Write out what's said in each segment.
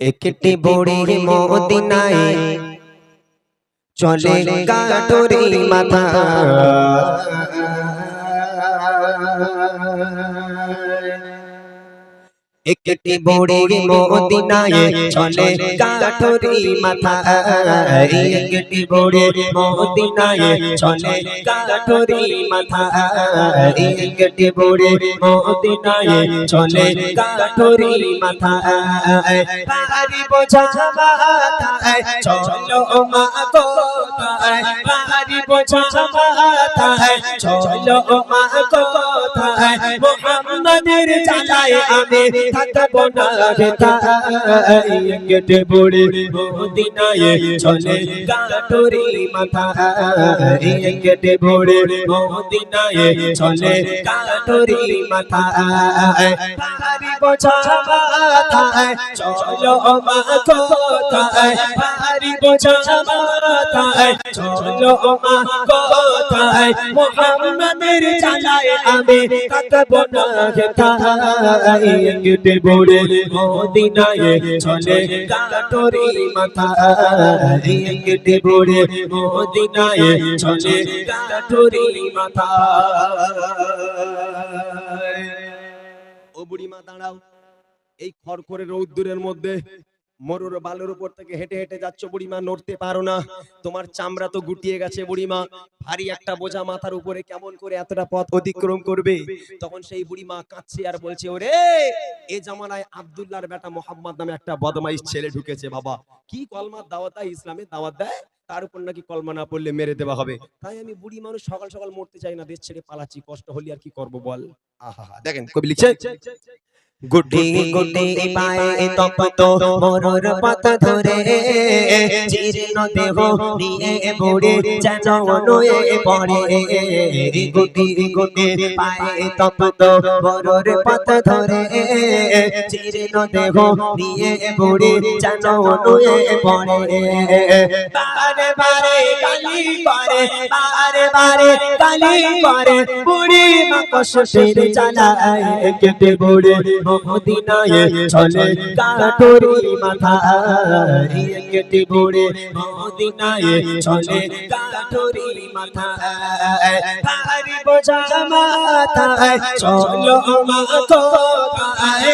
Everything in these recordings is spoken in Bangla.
একটি বুড়ি মদিনায় চলে কাটুরি মাথা একটি বুড়ি মদিনায় চলে কাটুরি মাথা একটি বুড়ি মদিনায় চলে কাটুরি মাথা একটি বুড়ি মদিনায় চলে কাটুরি মাথা পারি বোঝা মাথায় চলো মা কোথায় চলো মা কোথায়? মোহাম্মদের চালায় আমি থাকব না হেতায় কেটে পড়ে মদিনায় চলে কাটুরি মাথা কেটে পড়ে মদিনায় চলে কাটুরি মাথা পারি বোঝা মাথায়। চলো মা কোথায়? পারি বোঝা মাথায়। চলো মা কোথায়? মোহাম্মদের চালায় আমি না পড়ে মদিনায় চলে কাটুরি মাথা কেটে পড়ে মদিনায় চলে কাটুরি মাথা ও দাঁড়াও। এই খড়খড়ে রৌদ্দুরের মধ্যে মরুর বালুর উপর থেকে হেঁটে হেঁটে যাচ্ছ বুড়িমা, নড়তে পারো না। তোমার চামড়া তো গুটিয়ে গেছে বুড়িমা। ভারী একটা বোঝা মাথার উপরে কেমন করে এতটা পথ অতিক্রম করবে? তখন সেই বুড়িমা কাঁদছে আর বলছে, ওরে, এ জামানায় আব্দুল্লাহর বেটা মোহাম্মদ নামে একটা বদমাইশ ছেলে ঢুকেছে বাবা। কি কলমার দাওয়াত ইসলামে দাওয়াত দেয়? তার উপর নাকি কলমা না পড়লে মেরে দেওয়া হবে। তাই আমি বুড়ি মানুষ সকাল সকাল মরতে চাই না, দেশ ছেড়ে পালাচ্ছি। কষ্ট হলে আর কি করব বল? আহা দেখেন কবি লিখছে গুটি গুটি পায়ে তপ্ত মরুর পথ ধরে জীর্ণ দেহ নিয়ে পড়ে যেন নয়ে পড়ে। গুটি গুটি পায়ে তপ্ত মরুর পথ ধরে জীর্ণ দেহ নিয়ে পড়ে যেন নয়ে পড়ে। বারে বারে কালি করে বারে বারে কালি করে বুড়ি মা কষ্টের জ্বালায় কেটে পড়ে মদিনায় চলে। কাটুরি মাথা কেটে পড়ে মদিনায় চলে। কাটুরি মাথা ভারী বোঝা মাথায়, চলো মা কোথায় ভারী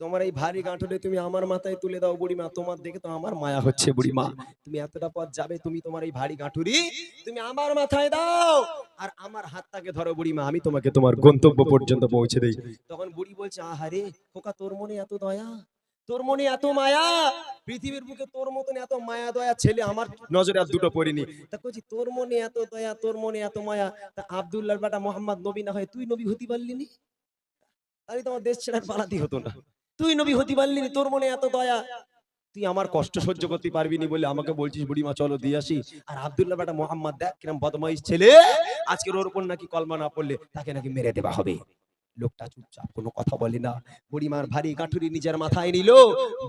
তোমার এই ভারী গাঁঠুরে তুমি আমার মাথায় তুলে দাও বুড়িমা। তোমার দেখে তো আমার মায়া হচ্ছে বুড়িমা। তুমি এতটা পথ যাবে, তুমি তোমার এই ভারী গাঁঠুরি তুমি আমার মাথায় দাও। আর আমার হাতটাকে ধরো বুড়িমা, আমি তোমাকে তোমার গন্তব্য পর্যন্ত পৌঁছে দেই। তখন বুড়ি বলছে, আহারে, খোকা, তোর মনে এত দয়া? তোর মনে এত মায়া? পৃথিবীর বুকে তোর মতন এত মায়া দয়া ছেলে আমার নজরে আর দুটো পড়িনি। তা কইছি, তোর মনে এত দয়া, তোর মনে এত মায়া? তা আব্দুল্লাহর বেটা মোহাম্মদ নবী না হয় তুই নবী হতে পারলি নি? তাহলে তোমার দেশ ছেড়ে পালাতে হতো না। তুই নবী হতে পারলি তোর মনে এত দয়া। তুই আমার কষ্ট সহ্য করতে পারবি নি বলে আমাকে বলছিস, বুড়িমা, চলো দিয়ে আসি। আর আব্দুল্লাহ বেটা মোহাম্মদ দেখ কিরম বদমাইশ ছেলে। আজকের ওর উপর নাকি কলমা না পড়লে তাকে নাকি মেরে দেওয়া হবে। লোকটা চুপচাপ, কোনো কথা বলে না। বুড়িমার ভারী গাঁঠুরি নিজের মাথায় নিল।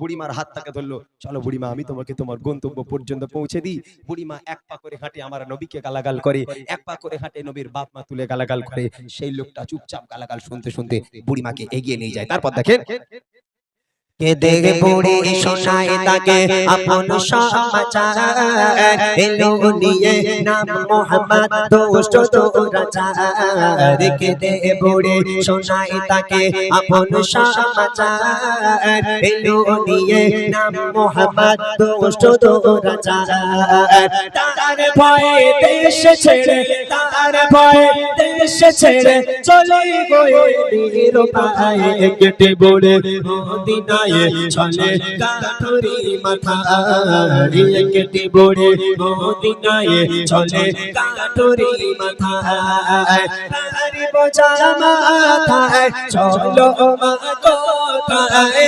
বুড়িমার হাত হাতটাকে ধরলো, চলো বুড়িমা, আমি তোমাকে তোমার গন্তব্য পর্যন্ত পৌঁছে দিই। বুড়িমা এক পা করে হাঁটে আমার নবীকে গালাগাল করে, এক পা করে হাঁটে নবীর বাপ মা তুলে গালাগাল করে। সেই লোকটা চুপচাপ গালাগাল শুনতে শুনতে বুড়িমাকে এগিয়ে নিয়ে যায়। তারপর দেখেন কে দেখ বুড়ি শোনায় তাকে আপন সমাচার। এলো নিয়ে নাম মোহাম্মদ দোষ্ট তোরাচার কে দে বুড়ি শোনায় তাকে আপন সমাচার। এলো নিয়ে নাম মোহাম্মদ দোষ্ট তার ভয়ে দেশ ছেড়ে তার ভয়ে দেশ ছেড়ে চলে গয়ে নিরুপায় কেটে বড়ে মদিনায় চলে কাঠুরি মাথা কেটে বড়ে মদিনায় চলে কাঠুরি মাথা তারি বোঝা মাথায় চলো মা কোথায়?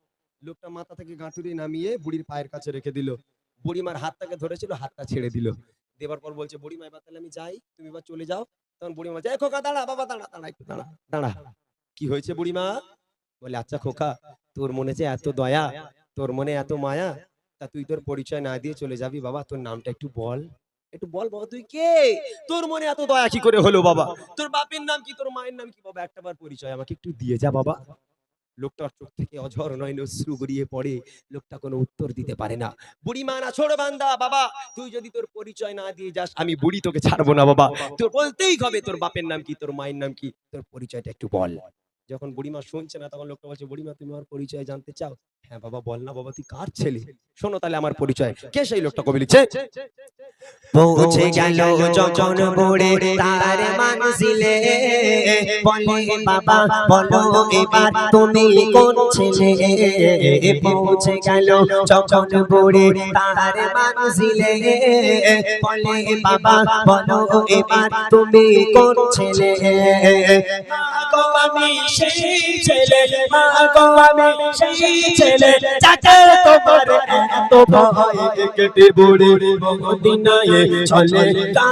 লোকটা মাথা থেকে গাঁটুরি নামিয়ে বুড়ির পায়ের কাছে রেখে দিল। বুড়িমার হাতটাকে ধরেছিল, হাতটা ছেড়ে দিল। দেবার পর বলছে, বুড়িমা, এবার তাহলে আমি যাই, তুমি এবার চলে যাও। তখন বুড়িমা বলছে, "এ খোকা, দাঁড়া, বাবা, দাঁড়া দাঁড়া, একটু দাঁড়া দাঁড়া। কি হয়েছে বুড়িমা? বলে আচ্ছা খোকা, তোর মনে যে এত দয়া, তোর মনে এত মায়া, তা তুই তোর পরিচয় না দিয়ে চলে যাবি বাবা, তোর নামটা একটু বল। একটু বল বাবা, তুই কে? তোর মনে এত দয়া কি করে হলো বাবা? তোর বাপের নাম কি, তোর মায়ের নাম কি? বাবা একটা বার পরিচয় আমাকে একটু দিয়ে যা বাবা। লোকটার চোখ থেকে অঝর নয় অশ্রু গড়িয়ে পড়ে। লোকটা কোনো উত্তর দিতে পারে না। বুড়ি মা না, ছোট বান্দা, বাবা, তুই যদি তোর পরিচয় না দিয়ে যাস, আমি বুড়ি তোকে ছাড়বো না, বাবা। তোর বলতেই হবে তোর বাপের নাম কি, তোর মায়ের নাম কি, তোর পরিচয়টা একটু বল। যখন বুড়িমা শুনছে না, তখন লোকটা বলছে বুড়িমা তুমি আমার পরিচয় জানতে চাও? হ্যাঁ বাবা, বল না, বাবা, তুই কার ছেলে? শোনো তাহলে আমার পরিচয়। কে সেই লোকটা? কবি লিখছে। পৌঁছে গেল যখন বড়ে তার মানসিলে বলে বাবা বলো এবার তুমি কোন ছেলে? পৌঁছে গেল যখন বড়ে তার মানসিলে বলে বাবা বলো এবার তুমি কোন ছেলে? গো আমি সেই ছেলে মা গো আমি সেই ছেলে যাকে তোমার এত ভয় কেটে বড়ে মদিনায় চলে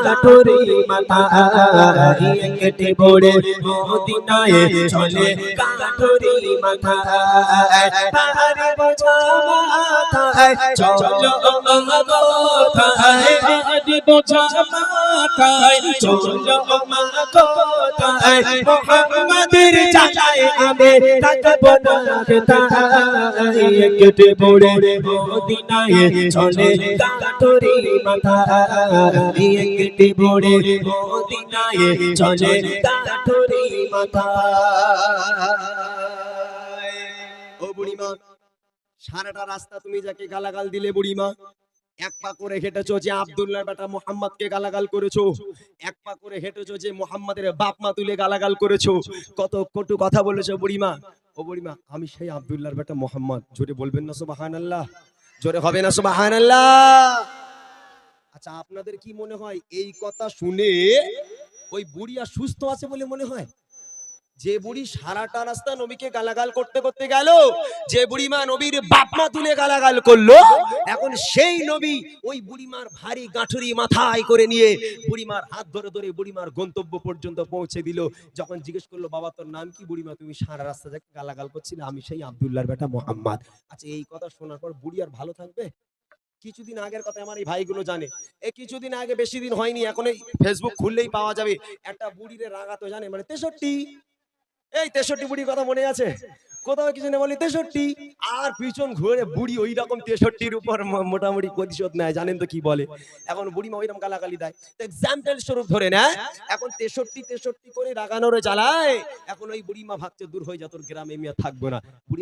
কাঠুরি মাথা কেটে বড়ে মদিনায় চলে কাঠুরি মাথা তাহারে বোঝা মাথায় চলো মা গো থায় তাহারে বোঝা মাথায় চলো মোহাম্মদের আমি না কেটে পড়ে মদিনায় চলে কাঠুরি মাথা কেটে পড়ে মদিনায় চলে মাথা ও বুড়িমা, সারাটা রাস্তা তুমি যাকে গালাগাল দিলে বুড়িমা, এক পা করে হেঁটেছো যে আব্দুল্লাহর বেটা মোহাম্মদকে গালাগাল করেছ, এক পা করে হেঁটেছো যে মোহাম্মদের বাপ মা তুলে গালাগাল করেছ। কত কটু কথা বলেছ বুড়িমা। ও বুড়িমা, আমি সেই আব্দুল্লাহর বেটা মোহাম্মদ। জোরে বলবেন না সুবাহান আল্লাহ জোরে হবে না সুবাহান আল্লাহ আচ্ছা আপনাদের কি মনে হয় এই কথা শুনে ওই বুড়ি আর সুস্থ আছে বলে মনে হয়? যে বুড়ি সারাটা রাস্তা নবীকে গালাগাল করতে করতে গেল, যে বুড়িমা নবীর বাপমা তুলে গালাগাল করল, এখন সেই নবী ওই বুড়িমার ভারী গাঁঠুরি মাথায় করে নিয়ে বুড়িমার হাত ধরে ধরে বুড়িমার গন্তব্য পর্যন্ত পৌঁছে দিল। যখন জিজ্ঞেস করল, বাবা, তোর নাম কি বুড়িমা তুমি সারা রাস্তা যাকে গালাগাল করছিলে, আমি সেই আব্দুল্লাহর বেটা মোহাম্মদ। আচ্ছা এই কথা শোনার পর বুড়ি আর ভালো থাকবে? কিছুদিন আগের কথা আমার এই ভাইগুলো জানে। এই কিছুদিন আগে বেশি দিন হয়নি, এখন এই ফেসবুক খুললেই পাওয়া যাবে। একটা বুড়িরে রাগাতো, জানে? মানে তেষট্টি। এই তেষট্টি বুড়ির কথা মনে আছে? কোথাও কিছু নেই, বলি তেষট্টি। আর পিছন ঘুরে বুড়ি ওই রকম তেষট্টির উপর মোটামুটি প্রতিশোধ নেয়, জানেন তো কি বলে? এখন বুড়ি মা ওইরকম গালাগালি দেয়। এক্সাম্পল স্বরূপ ধরে নেয় এখন তেষট্টি তেষট্টি করে রাগানোরে চালায় এখন ওই বুড়ি মা ভাবছে দূর হয়ে যা, তোর গ্রামে আর থাকব না। বুড়ি